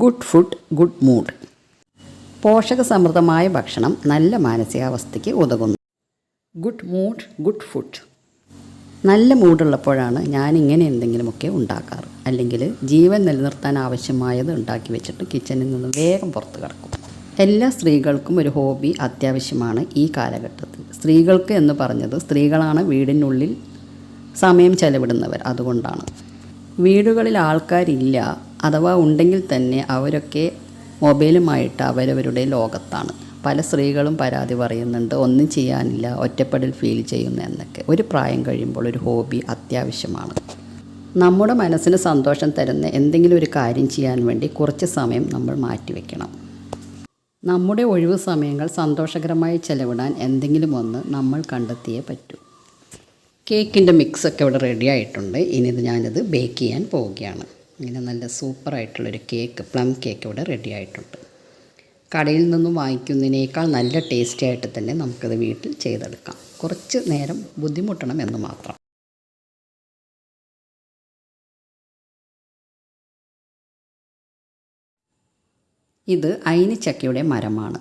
Good food good mood. പോഷകസമൃദ്ധമായ ഭക്ഷണം നല്ല മാനസികാവസ്ഥയ്ക്ക് ഉതകുന്നു. Good mood good food. നല്ല മൂഡുള്ളപ്പോഴാണ് ഞാൻ ഇങ്ങനെ എന്തെങ്കിലുമൊക്കെ ഉണ്ടാക്കാറ്. അല്ലെങ്കിൽ ജീവൻ നിലനിർത്താൻ ആവശ്യമായത് ഉണ്ടാക്കി വെച്ചിട്ട് കിച്ചണിൽ നിന്ന് വേഗം പുറത്ത് കിടക്കും എല്ലാ സ്ത്രീകൾക്കും ഒരു ഹോബി അത്യാവശ്യമാണ് ഈ കാലഘട്ടത്തിൽ. സ്ത്രീകൾക്ക് എന്ന് പറഞ്ഞത് സ്ത്രീകളാണ് വീടിനുള്ളിൽ സമയം ചെലവിടുന്നവർ അതുകൊണ്ടാണ്. വീടുകളിൽ ആൾക്കാരില്ല അഥവാ ഉണ്ടെങ്കിൽ തന്നെ അവരൊക്കെ മൊബൈലുമായിട്ട് അവരവരുടെ ലോകത്താണ്. പല സ്ത്രീകളും പരാതി പറയുന്നുണ്ട് ഒന്നും ചെയ്യാനില്ല ഒറ്റപ്പെടൽ ഫീൽ ചെയ്യുന്നു എന്നൊക്കെ. ഒരു പ്രായം കഴിയുമ്പോൾ ഒരു ഹോബി അത്യാവശ്യമാണ്. നമ്മുടെ മനസ്സിന് സന്തോഷം തരുന്ന എന്തെങ്കിലും ഒരു കാര്യം ചെയ്യാൻ വേണ്ടി കുറച്ച് സമയം നമ്മൾ മാറ്റിവെക്കണം നമ്മുടെ ഒഴിവു സമയങ്ങൾ സന്തോഷകരമായി ചെലവിടാൻ എന്തെങ്കിലും ഒന്ന് നമ്മൾ കണ്ടെത്തിയേ പറ്റൂ. കേക്കിന്റെ മിക്സൊക്കെ ഇവിടെ റെഡി ആയിട്ടുണ്ട്. ഇനി ഇത് ഞാനിത് ബേക്ക് ചെയ്യാൻ പോവുകയാണ്. ഇങ്ങനെ നല്ല സൂപ്പറായിട്ടുള്ളൊരു കേക്ക് പ്ലം കേക്ക് ഇവിടെ റെഡി ആയിട്ടുണ്ട്. കടയിൽ നിന്നും വാങ്ങിക്കുന്നതിനേക്കാൾ നല്ല ടേസ്റ്റി ആയിട്ട് തന്നെ നമുക്കത് വീട്ടിൽ ചെയ്തെടുക്കാം. കുറച്ച് നേരം ബുദ്ധിമുട്ടണം എന്ന് മാത്രം. ഇത് അയിനിച്ചക്കയുടെ മരമാണ്.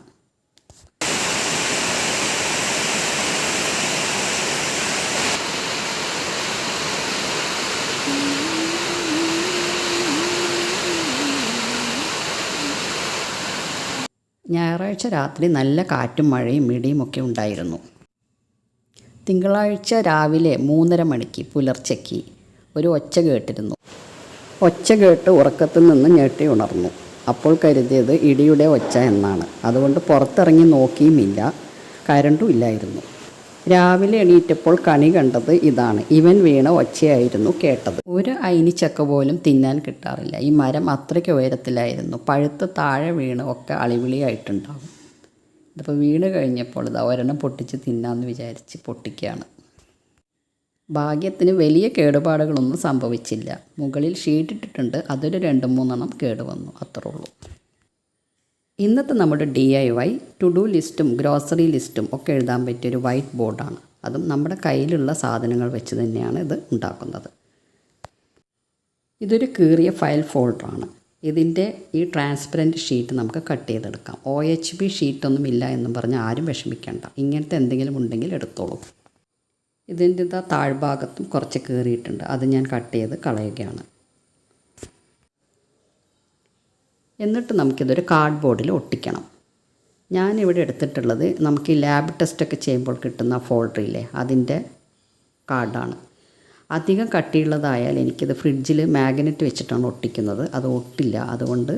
ഞായറാഴ്ച രാത്രി നല്ല കാറ്റും മഴയും ഇടിയുമൊക്കെ ഉണ്ടായിരുന്നു. തിങ്കളാഴ്ച രാവിലെ മൂന്നര മണിക്ക് പുലർച്ചയ്ക്ക് ഒരു ഒച്ച കേട്ടിരുന്നു. ഒച്ച കേട്ട് ഉറക്കത്തിൽ നിന്ന് ഞെട്ടി ഉണർന്നു. അപ്പോൾ കരുതിയത് ഇടിയുടെ ഒച്ച എന്നാണ്. അതുകൊണ്ട് പുറത്തിറങ്ങി നോക്കിയുമില്ല. കരണ്ടും ഇല്ലായിരുന്നു. രാവിലെ എണീറ്റപ്പോൾ കണി കണ്ടത് ഇതാണ്. ഇവൻ വീണ ഒച്ചയായിരുന്നു കേട്ടത്. ഒരു അയിനിച്ചക്ക പോലും തിന്നാൻ കിട്ടാറില്ല. ഈ മരം അത്രയ്ക്ക് ഉയരത്തിലായിരുന്നു. പഴുത്ത് താഴെ വീണ് ഒക്കെ അളിവിളിയായിട്ടുണ്ടാകും ഇതിപ്പോൾ വീണ് കഴിഞ്ഞപ്പോൾ ഇത് ഒരെണ്ണം പൊട്ടിച്ച് തിന്നാമെന്ന് വിചാരിച്ച് പൊട്ടിക്കുകയാണ് ഭാഗ്യത്തിന് വലിയ കേടുപാടുകളൊന്നും സംഭവിച്ചില്ല. മുകളിൽ ഷീറ്റിട്ടിട്ടുണ്ട്. അതൊരു രണ്ട് മൂന്നെണ്ണം കേടുവന്നു. അത്രേ ഉള്ളൂ. ഇന്നത്തെ നമ്മുടെ D I Y to do ലിസ്റ്റും ഗ്രോസറി ലിസ്റ്റും ഒക്കെ എഴുതാൻ പറ്റിയൊരു വൈറ്റ് ബോർഡാണ് അതും നമ്മുടെ കയ്യിലുള്ള സാധനങ്ങൾ വെച്ച് തന്നെയാണ് ഇത് ഉണ്ടാക്കുന്നത്. ഇതൊരു കീറിയ ഫയൽ ഫോൾഡറാണ് ഇതിന്റെ ഈ ട്രാൻസ്പെറന്റ് ഷീറ്റ് നമുക്ക് കട്ട് ചെയ്തെടുക്കാം. ഒ എച്ച് ബി ഷീറ്റൊന്നും ഇല്ല എന്നും പറഞ്ഞ് ആരും വിഷമിക്കേണ്ട. ഇങ്ങനത്തെ എന്തെങ്കിലും ഉണ്ടെങ്കിൽ എടുത്തോളൂ. ഇതിന്റെ ഇതാ താഴ്ഭാഗത്തും കുറച്ച് കീറിയിട്ടുണ്ട്. അത് ഞാൻ കട്ട് ചെയ്ത് കളയുകയാണ്. എന്നിട്ട് നമുക്കിതൊരു കാർഡ് ബോർഡിൽ ഒട്ടിക്കണം. ഞാനിവിടെ എടുത്തിട്ടുള്ളത് നമുക്ക് ഈ ലാബ് ടെസ്റ്റൊക്കെ ചെയ്യുമ്പോൾ കിട്ടുന്ന ഫോൾഡറില്ലേ അതിന്റെ കാർഡാണ് അധികം കട്ടിയുള്ളതായാൽ എനിക്കിത് ഫ്രിഡ്ജിൽ മാഗ്നറ്റ് വെച്ചിട്ടാണ് ഒട്ടിക്കുന്നത്. അത് ഒട്ടില്ല. അതുകൊണ്ട്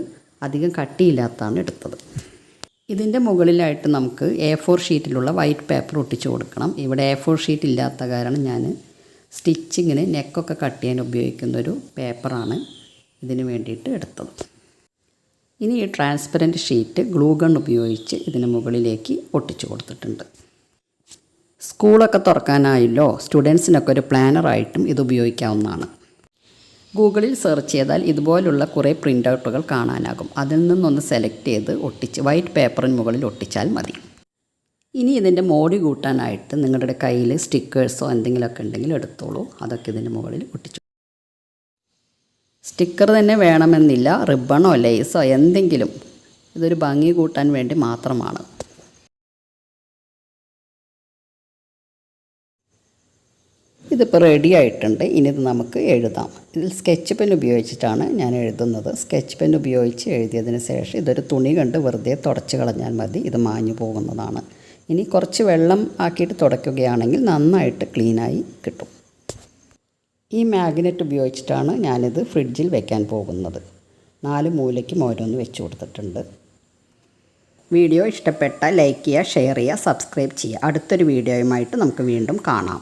അധികം കട്ടിയില്ലാത്തതാണ് എടുത്തത്. ഇതിന്റെ മുകളിലായിട്ട് നമുക്ക് എ ഫോർ ഷീറ്റിലുള്ള വൈറ്റ് പേപ്പർ ഒട്ടിച്ചു കൊടുക്കണം. ഇവിടെ എ ഫോർ ഷീറ്റ് ഇല്ലാത്ത കാരണം ഞാൻ സ്റ്റിച്ചിങ്ങിന് നെക്കൊക്കെ കട്ട് ചെയ്യാൻ ഉപയോഗിക്കുന്നൊരു പേപ്പറാണ് ഇതിന് വേണ്ടിയിട്ട് എടുത്തത്. ഇനി ഈ ട്രാൻസ്പെറന്റ് ഷീറ്റ് ഗ്ലൂ ഗൺ ഉപയോഗിച്ച് ഇതിന് മുകളിലേക്ക് ഒട്ടിച്ചു കൊടുത്തിട്ടുണ്ട്. സ്കൂളൊക്കെ തുറക്കാനായല്ലോ സ്റ്റുഡൻസിനൊക്കെ ഒരു പ്ലാനറായിട്ടും ഇത് ഉപയോഗിക്കാവുന്നതാണ്. ഗൂഗിളിൽ സെർച്ച് ചെയ്താൽ ഇതുപോലുള്ള കുറേ പ്രിന്റ് ഔട്ടുകൾ കാണാനാകും. അതിൽ നിന്നൊന്ന് സെലക്ട് ചെയ്ത് ഒട്ടിച്ച് വൈറ്റ് പേപ്പറിന് മുകളിൽ ഒട്ടിച്ചാൽ മതി. ഇനി ഇതിന്റെ മോടി കൂട്ടാനായിട്ട് നിങ്ങളുടെ കയ്യിൽ സ്റ്റിക്കേഴ്സോ എന്തെങ്കിലുമൊക്കെ ഉണ്ടെങ്കിൽ എടുത്തോളൂ. അതൊക്കെ ഇതിന്റെ മുകളിൽ ഒട്ടിച്ചു സ്റ്റിക്കർ തന്നെ വേണമെന്നില്ല റിബണോ ലേസോ എന്തെങ്കിലും. ഇതൊരു ഭംഗി കൂട്ടാൻ വേണ്ടി മാത്രമാണ്. ഇതിപ്പോൾ റെഡി ആയിട്ടുണ്ട്. ഇനി ഇത് നമുക്ക് എഴുതാം. ഇതിൽ സ്കെച്ച് പെൻ ഉപയോഗിച്ചിട്ടാണ് ഞാൻ എഴുതുന്നത്. സ്കെച്ച് പെൻ ഉപയോഗിച്ച് എഴുതിയതിന് ശേഷം ഇതൊരു തുണി കണ്ട് വെറുതെ തുടച്ച് കളഞ്ഞാൽ മതി. ഇത് മാഞ്ഞു പോകുന്നതാണ്. ഇനി കുറച്ച് വെള്ളം ആക്കിയിട്ട് തുടയ്ക്കുകയാണെങ്കിൽ നന്നായിട്ട് ക്ലീനായി കിട്ടും. ഈ മാഗ്നറ്റ് ഉപയോഗിച്ചിട്ടാണ് ഞാനിത് ഫ്രിഡ്ജിൽ വെക്കാൻ പോകുന്നത്. നാല് മൂലയ്ക്കും ഓരോന്ന് വെച്ച് കൊടുത്തിട്ടുണ്ട്. വീഡിയോ ഇഷ്ടപ്പെട്ട ലൈക്ക് ചെയ്യുക ഷെയർ ചെയ്യുക സബ്സ്ക്രൈബ് ചെയ്യുക. അടുത്തൊരു വീഡിയോയുമായിട്ട് നമുക്ക് വീണ്ടും കാണാം.